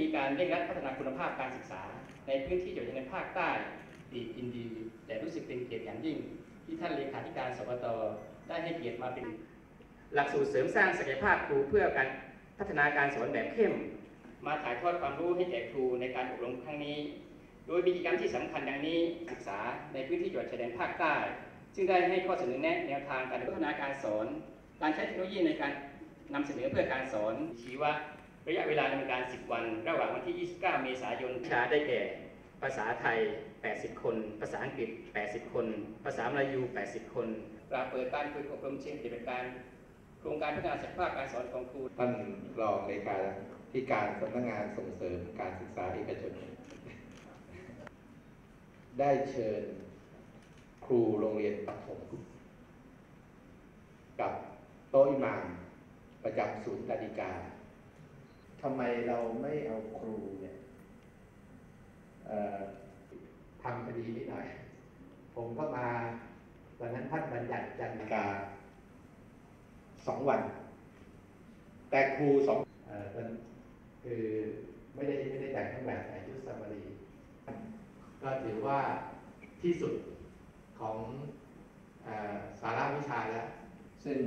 มีการเร่งรัดพัฒนาคุณภาพการศึกษา ในพื้นที่จังหวัดชายแดนภาคใต้ดีอินดี แต่รู้สึกเป็นเกียรติอย่างยิ่ง ที่ท่านเลขาธิการสปตได้ให้เกียรติมาเป็น หลักสูตรเสริมสร้างศักยภาพครูเพื่อการพัฒนาการสอนแบบเข้ม มาถ่ายทอดความรู้ให้แก่ครูในการอบรมครั้งนี้ โดยมีกิจกรรมที่สำคัญดังนี้ศึกษาในพื้นที่จังหวัดชายแดนภาคใต้ ซึ่งได้ให้ข้อเสนอแนะแนวทางการพัฒนาการสอน การใช้เทคโนโลยีในการนำเสนอเพื่อการสอนชี้ว่า ระยะเวลาดำเนินการ 10 วัน ระหว่างวันที่ 29 เมษายนชาได้แก่ ภาษาไทย 80 คน ภาษาอังกฤษ 80 คน ภาษามลายู 80 คนกราบเปิดการฝึกอบรมเชิงปฏิบัติการโครงการพัฒนาศักยภาพการสอนของครูท่านรองเลขาธิการสำนักงานส่งเสริมการศึกษาเอกชน ได้เชิญครูโรงเรียนปัถมกับโต๊ะอิหมามประจำศูนย์นาฬิกา ทำไมเราไม่เอาครูเนี่ยเอ่อทำคดีนิดหน่อย ผมก็มาตอนนั้นท่านบัญญัติจันกาสองวัน แต่ครูสองเอ่อเป็นคือไม่ได้ไม่ได้แต่งเครื่องแบบใส่ชุดซามรีก็ถือว่าที่สุดของอสาระวิชาแล้ว ซึ่ง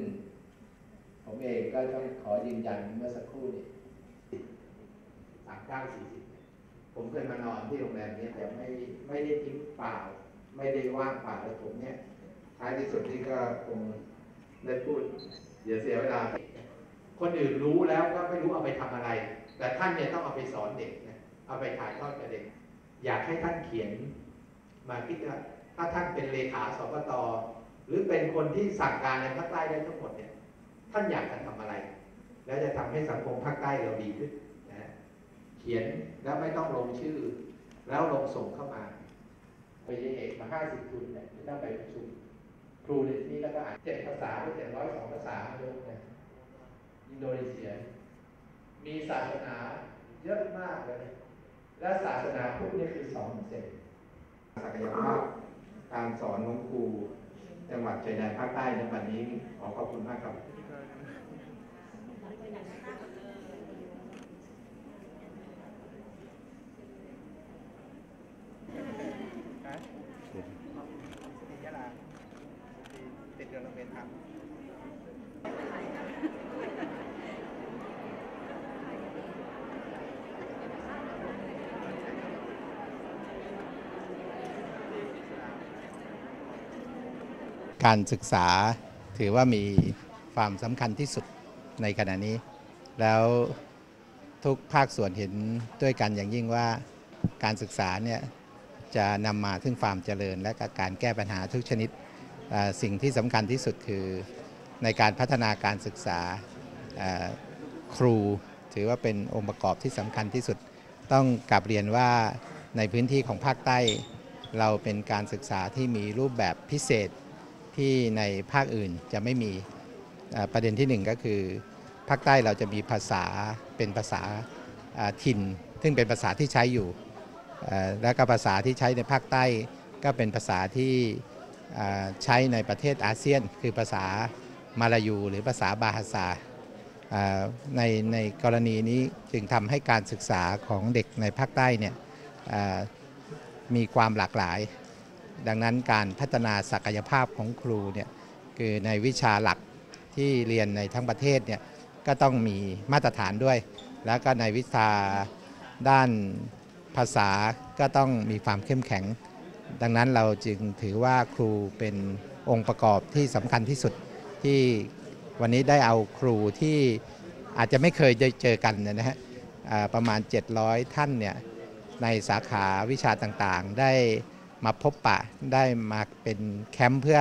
ผมเองก็ต้องขอยืนยันเมื่อสักครู่นี้ ก้าสี่สิบผมเคยมานอนที่โรงแรมนี้แต่ไม่ไม่ได้ทิ้งเปล่า ไม่ได้ว่างเปล่าเลยผมเนี่ยท้ายที่สุดที่ก็คงได้พูดเดี๋ยวเสียเวลา คนอื่นรู้แล้วก็ไม่รู้เอาไปทำอะไร แต่ท่านเนี่ยต้องเอาไปสอนเด็กนะเอาไปถ่ายทอดกับเด็ก อยากให้ท่านเขียน มาคิดว่าถ้าท่านเป็นเลขาสปตหรือเป็นคนที่สั่งการในภาคใต้ได้ทั้งหมดเนี่ย ท่านอยากจะทำอะไร แล้วจะทำให้สังคมภาคใต้เราดีขึ้น ขียนแล้วไม่ต้องลงชื่อ แล้วลงส่งเข้ามาไปเอกมาห้าสิบทุนเนี่ยไม่ต้องไปประชุม ครูในที่นี้แล้วก็อ่านเจ็ดภาษาหรือเจ็ดร้อยสองภาษาโยกนะอินโดนีเซีย มีศาสนาเยอะมากเลย และศาสนาพุทธนี่คือสองเซนศักยภาพการสอนของครู จังหวัดชายแดนภาคใต้ในวันนี้ขอขอบคุณมากครับ ที่ยะลาที่ติดเรือโรงเรียนทำ การศึกษาถือว่ามีความสำคัญที่สุดในขณะนี้ แล้วทุกภาคส่วนเห็นด้วยกันอย่างยิ่งว่าการศึกษาเนี่ยจะนำมาถึงความเจริญ และกการแก้ปัญหาทุกชนิดสิ่งที่สำคัญที่สุดคือในการพัฒนาการศึกษาครู ถือว่าเป็นองค์ประกอบที่สำคัญที่สุด ต้องกลับเรียนว่าในพื้นที่ของภาคใต้ เราเป็นการศึกษาที่มีรูปแบบพิเศษ ที่ในภาคอื่นจะไม่มีประเด็นที่หนึ่งก็คือ ภาคใต้เราจะมีภาษาเป็นภาษาถิ่น ซึ่งเป็นภาษาที่ใช้อยู่ แล้วก็ภาษาที่ใช้ในภาคใต้ก็เป็นภาษาที่ใช้ในประเทศอาเซียน คือภาษามาลายู หรือภาษาบาฮาซาอ่าในในกรณีนี้จึงทำให้การศึกษาของเด็กในภาคใต้เนี่ยมีความหลากหลาย ดังนั้นการพัฒนาศักยภาพของครูเนี่ยคือในวิชาหลักที่เรียนในทั้งประเทศเนี่ยก็ต้องมีมาตรฐานด้วย แล้วก็ในวิชาด้านภาษาก็ต้องมีความเข้มแข็ง ดังนั้นเราจึงถือว่าครูเป็นองค์ประกอบที่สำคัญที่สุดที่วันนี้ได้เอาครูที่อาจจะไม่เคยได้เจอกันนะฮะประมาณ 700 ท่านเนี่ยในสาขาวิชาต่างๆ ได้ มาพบปะได้มาเป็นแคมป์เพื่อ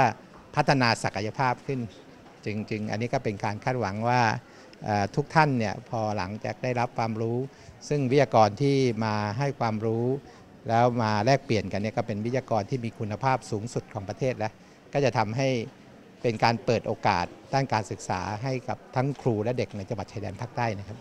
พัฒนาศักยภาพขึ้น จึงจึงอันนี้ก็เป็นการคาดหวังว่าทุกท่านเนี่ยพอหลังจากได้รับความรู้ ซึ่งวิทยากรที่มาให้ความรู้ แล้วมาแลกเปลี่ยนกันเนี่ยก็เป็นวิทยากรที่มีคุณภาพสูงสุดของประเทศแล้วก็จะทำให้เป็นการเปิดโอกาสด้านการศึกษาให้กับทั้งครูและเด็กในจังหวัดชายแดนภาคใต้นะครับ